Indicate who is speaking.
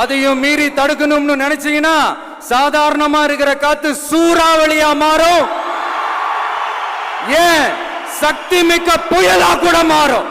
Speaker 1: அதையும் மீறி தடுக்கணும்னு நினைச்சீங்கன்னா சாதாரணமா இருக்கிற காத்து சூறாவளியா மாறும். ஏன்? சக்தி மிக்க புயலா கூட மாறும்.